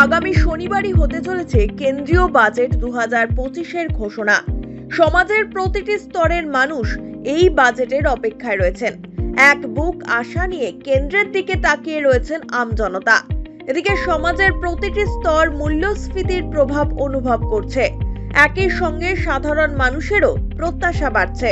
আগামী শনিবারই হতে চলেছে কেন্দ্রীয় বাজেট দু হাজার পঁচিশের ঘোষণা। সমাজের প্রতিটি স্তরের মানুষ এই বাজেটের অপেক্ষায় রয়েছেন। এক বুক আশা নিয়ে কেন্দ্রের দিকে তাকিয়ে রয়েছেন আমজনতা এদিকে সমাজের প্রতিটি স্তর মূল্যস্ফীতির প্রভাব অনুভব করছে। একই সঙ্গে সাধারণ মানুষেরও প্রত্যাশা বাড়ছে।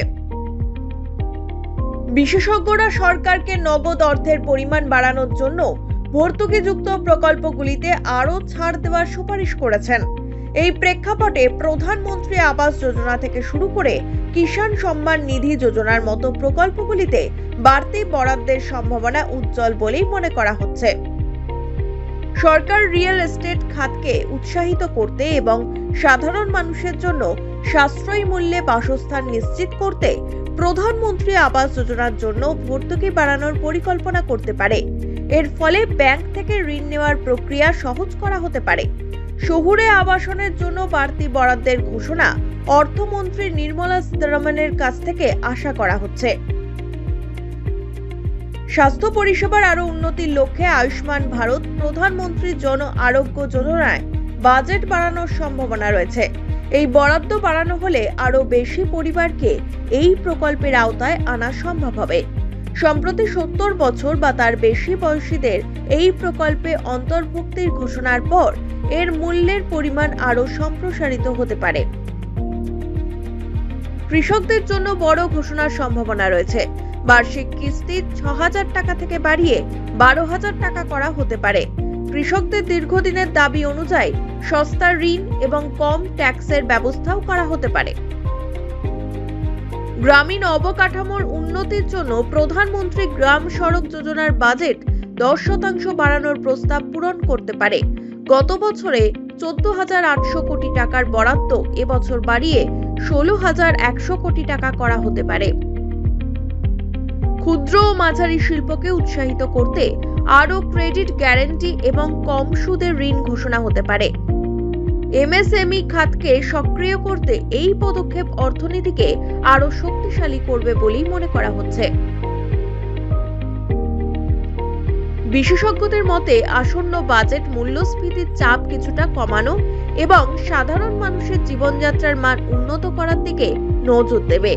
বিশেষজ্ঞরা সরকারকে নগদ অর্থের পরিমাণ বাড়ানোর জন্য ভর্তুকিযুক্ত প্রকল্পগুলিতে আরও ছাড় দেওয়ার সুপারিশ করেছেন। এই প্রেক্ষাপটে প্রধানমন্ত্রী আবাস যোজনা থেকে শুরু করে কিষাণ সম্মান নিধি যোজনার মতো প্রকল্পগুলিতে বাড়তি বরাদ্দের সম্ভাবনা উজ্জ্বল বলেই মনে করা হচ্ছে। সরকার রিয়েল এস্টেট খাতকে উৎসাহিত করতে এবং সাধারণ মানুষের জন্য সাশ্রয়ী মূল্যে বাসস্থান নিশ্চিত করতে প্রধানমন্ত্রী আবাস যোজনার জন্য ভর্তুকি বাড়ানোর পরিকল্পনা করতে পারে। এর ফলে ব্যাংক থেকে ঋণ নেওয়ার প্রক্রিয়া সহজ করা হতে পারে। শহুরে আবাসনের জন্য বাড়তি বরাদ্দের ঘোষণা অর্থমন্ত্রী নির্মলা সীতারামনের কাছ থেকে আশা করা হচ্ছে। স্বাস্থ্য পরিষেবার আরও উন্নতির লক্ষ্যে আয়ুষ্মান ভারত, প্রধানমন্ত্রী জন আরোগ্য যোজনায় বাজেট বাড়ানোর সম্ভাবনা রয়েছে। এই বরাদ্দ বাড়ানো হলে আরও বেশি পরিবারকে এই প্রকল্পের আওতায় আনা সম্ভব হবে। সম্প্রতি সত্তর বছর বা তার বেশি বয়সীদের এই প্রকল্পে অন্তর্ভুক্তির ঘোষণার পর এর মূল্যের পরিমাণ আরও সম্প্রসারিত হতে পারে। কৃষকদের জন্য বড় ঘোষণার সম্ভাবনা রয়েছে। বার্ষিক কিস্তি ছ হাজার টাকা থেকে বাড়িয়ে বারো হাজার টাকা করা হতে পারে। কৃষকদের দীর্ঘদিনের দাবি অনুযায়ী সস্তা ঋণ এবং কম ট্যাক্সের ব্যবস্থাও করা হতে পারে। গ্রামীণ অবকাঠামোর উন্নতির জন্য প্রধানমন্ত্রী গ্রাম সড়ক যোজনার বাজেট দশ শতাংশ বাড়ানোর প্রস্তাব পূরণ করতে পারে। গত বছরে চোদ্দ হাজার আটশো কোটি টাকার বরাদ্দ, এবছর বাড়িয়ে ষোলো হাজার একশো কোটি টাকা করা হতে পারে। ক্ষুদ্র ও মাঝারি শিল্পকে উৎসাহিত করতে আরও ক্রেডিট গ্যারান্টি এবং কম সুদের ঋণ ঘোষণা হতে পারে। এমএসএমই খাতকে সক্রিয় করতে এই পদক্ষেপ অর্থনীতিকে আরও শক্তিশালী করবে বলেই মনে করা হচ্ছে। বিশেষজ্ঞদের মতে, আসন্ন বাজেট মূল্যস্ফীতির চাপ কিছুটা কমানো এবং সাধারণ মানুষের জীবনযাত্রার মান উন্নত করার দিকে নজর দেবে।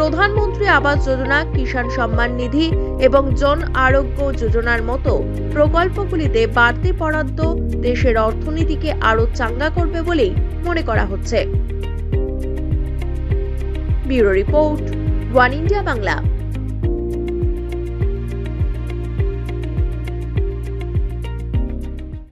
প্রধানমন্ত্রী আবাস যোজনা, কিষাণ সম্মান নিধি এবং জন আরোগ্য যোজনার মতো প্রকল্পগুলিতে বাড়তি বরাদ্দ দেশের অর্থনীতিকে আরও চাঙ্গা করবে বলেই মনে করা হচ্ছে। Bureau report, One India Bangla.